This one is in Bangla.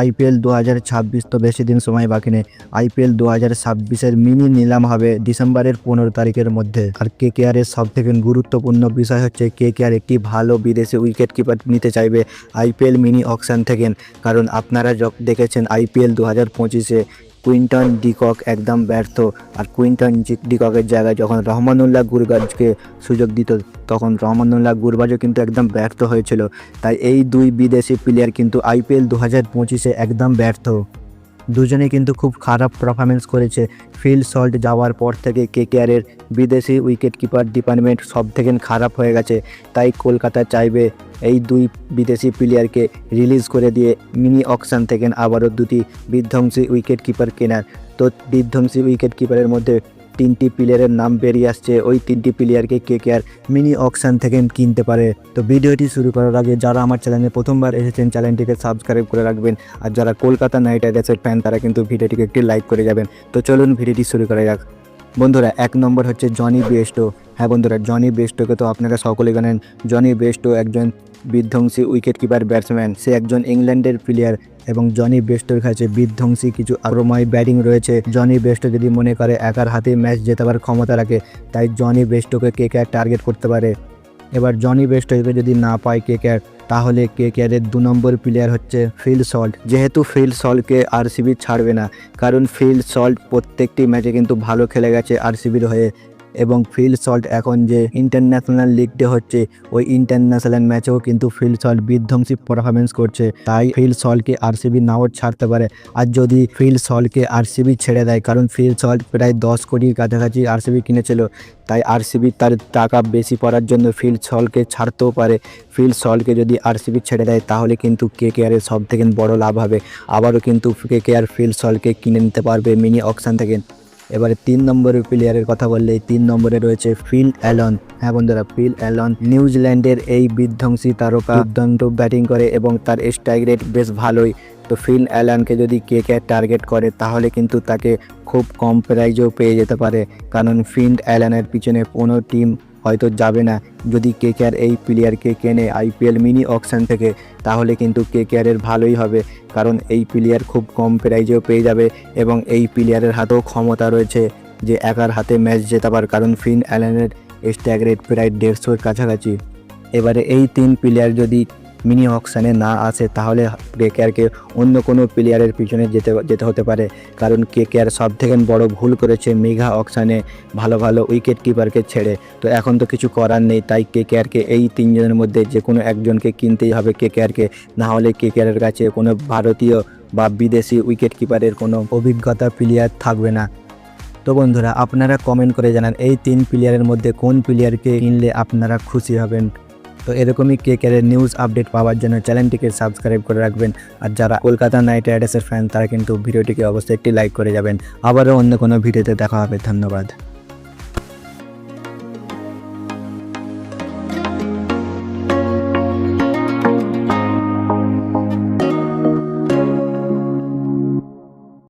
আইপিএল দু হাজার ছাব্বিশ তো বেশি দিন সময় বাকি নেই। আইপিএল দু হাজার ছাব্বিশের মিনি নিলাম হবে ডিসেম্বরের পনেরো তারিখের মধ্যে। আর কে কে আর এর সব থেকে গুরুত্বপূর্ণ বিষয় হচ্ছে কে কে আর একটি ভালো বিদেশি উইকেট কিপার নিতে চাইবে আইপিএল মিনি অকশান থেকে। কারণ আপনারা দেখেছেন আইপিএল দু হাজার পঁচিশে কুইন্টন ডিকক একদম ব্যর্থ। আর কুইন্টন ডিককের জায়গায় যখন রহমানুল্লাহ গুরবাজকে সুযোগ দিত, তখন রহমানুল্লাহ গুরবাজও কিন্তু একদম ব্যর্থ হয়েছিল। তাই এই দুই বিদেশি প্লেয়ার কিন্তু আইপিএল দু হাজার পঁচিশে একদম ব্যর্থ। দুজনেই কিন্তু খুব খারাপ পারফরমেন্স করেছে। ফিল্ড সল্ট যাওয়ার পর থেকে কেকেআরের বিদেশি উইকেট কিপার ডিপার্টমেন্ট সব থেকে খারাপ হয়ে গেছে। তাই কলকাতা চাইবে এই দুই বিদেশি প্লেয়ারকে রিলিজ করে দিয়ে মিনি অকশান থেকে আবারও দুটি বিধ্বংসী উইকেট কিপার কেনার। তো বিধ্বংসী উইকেট কিপারের মধ্যে তিনটি প্লেয়ারের নাম বেরিয়ে আসছে। ওই তিনটি প্লেয়ারকে কে কে আর মিনি অকশন থেকে কিনতে পারে। তো ভিডিওটি শুরু করার আগে যারা আমার চ্যানেলে প্রথমবার এসেছেন, চ্যানেলটিকে সাবস্ক্রাইব করে রাখবেন। আর যারা কলকাতা নাইট রাইডার্সের ফ্যান তারা কিন্তু ভিডিওটিকে একটি লাইক করে যাবেন। তো চলুন ভিডিওটি শুরু করা যাক। বন্ধুরা, এক নম্বর হচ্ছে জনি বেস্টো হ্যাঁ বন্ধুরা জনি বেস্টোকে তো আপনারা সকলে জানেন। জনি বেস্টো একজন বিধ্বংসী উইকেট কিপার ব্যাটসম্যান সে একজন ইংল্যান্ডের প্লেয়ার এবং জনি বেস্টোর কাছে বিধ্বংসী কিছু আক্রময় ব্যাটিং রয়েছে। জনি বেস্টো যদি মনে করে একার হাতে ম্যাচ জেতাবার ক্ষমতা রাখে, তাই জনি বেস্টোকে কে কে টার্গেট করতে পারে? এবার জনি বেস্টোকে যদি না পায় কে কে তাহলে কে কেয়ারের দু নম্বর প্লেয়ার হচ্ছে ফিল সল্ট। যেহেতু ফিল সল্টকে আরসিবি ছাড়বে না, কারণ ফিল সল্ট প্রত্যেকটি ম্যাচে কিন্তু ভালো খেলে গেছে আরসিবির হয়ে। এবং ফিল্ড সল্ট এখন যে ইন্টারন্যাশনাল লিগ ডে হচ্ছে, ওই ইন্টারন্যাশনাল ম্যাচেও কিন্তু ফিল্ড সল্ট বিধ্বংসী পারফরমেন্স করছে। তাই ফিল্ড সল্টকে আরসিবি নাও ছাড়তে পারে। আর যদি ফিল্ড সল্টকে আরসিবি ছেড়ে দেয়, কারণ ফিল্ড সল্ট প্রায় দশ কোটির কাছাকাছি আরসিবি কিনেছিল, তাই আরসিবি তার টাকা বেশি পড়ার জন্য ফিল্ড সলকে ছাড়তেও পারে। ফিল্ড সলকে যদি আরসিবি ছেড়ে দেয়, তাহলে কিন্তু কে কে আরের সব থেকে বড় লাভ হবে। আবারও কিন্তু কে কে আর ফিল সলকে কিনে নিতে পারবে মিনি অকশন থেকে। এবারে তিন নম্বরের প্লেয়ারের কথা বললে তিন নম্বরে রয়েছে ফিল অ্যালন। হ্যাঁ বন্ধুরা, ফিল অ্যালন নিউজিল্যান্ডের এই বিধ্বংসী তারকা। দুর্দান্ত ব্যাটিং করে এবং তার স্ট্রাইক রেট বেশ ভালোই। তো ফিল অ্যালানকে যদি কে কে টার্গেট করে, তাহলে কিন্তু তাকে খুব কম প্রাইজও পেয়ে যেতে পারে। কারণ ফিল্ড অ্যালানের পিছনে কোনো টিম হয়তো যাবে না। যদি কে কেয়ার এই প্লেয়ারকে কেনে আইপিএল মিনি অকশান থেকে, তাহলে কিন্তু কে কেয়ারের ভালোই হবে। কারণ এই প্লেয়ার খুব কম প্রাইজেও পেয়ে যাবে এবং এই প্লেয়ারের হাতেও ক্ষমতা রয়েছে যে একার হাতে ম্যাচ জেতাবার। কারণ ফিন অ্যালেনের স্ট্যাগ রেট প্রায় দেড়শোর কাছাকাছি। এবারে এই তিন প্লেয়ার যদি মিনি অকশানে না আসে, তাহলে কে কেয়ারকে অন্য কোনো প্লেয়ারের পিছনে যেতে যেতে হতে পারে। কারণ কে কেয়ার সব থেকে বড় ভুল করেছে মেঘা অকশানে ভালো ভালো উইকেট কিপারকে ছেড়ে। তো এখন তো কিছু করার নেই, তাই কে কেয়ারকে এই তিনজনের মধ্যে যে কোনো একজনকে কিনতেই হবে কে। কেয়ারকে না হলে কে কেয়ারের কাছে কোনো ভারতীয় বা বিদেশি উইকেট কিপারের কোনো অভিজ্ঞতা প্লেয়ার থাকবে না। তো বন্ধুরা, আপনারা কমেন্ট করে জানান, এই তিন প্লেয়ারের মধ্যে কোন প্লেয়ারকে কিনলে আপনারা খুশি হবেন? তো এরকমই কে কেয়ারের নিউজ আপডেট পাওয়ার জন্য চ্যানেলটিকে সাবস্ক্রাইব করে রাখবেন। আর যারা কলকাতা নাইট রাইডার্সের ফ্যান তারা কিন্তু ভিডিওটিকে অবশ্যই একটি লাইক করে যাবেন। আবারও অন্য কোনো ভিডিওতে দেখা হবে। ধন্যবাদ।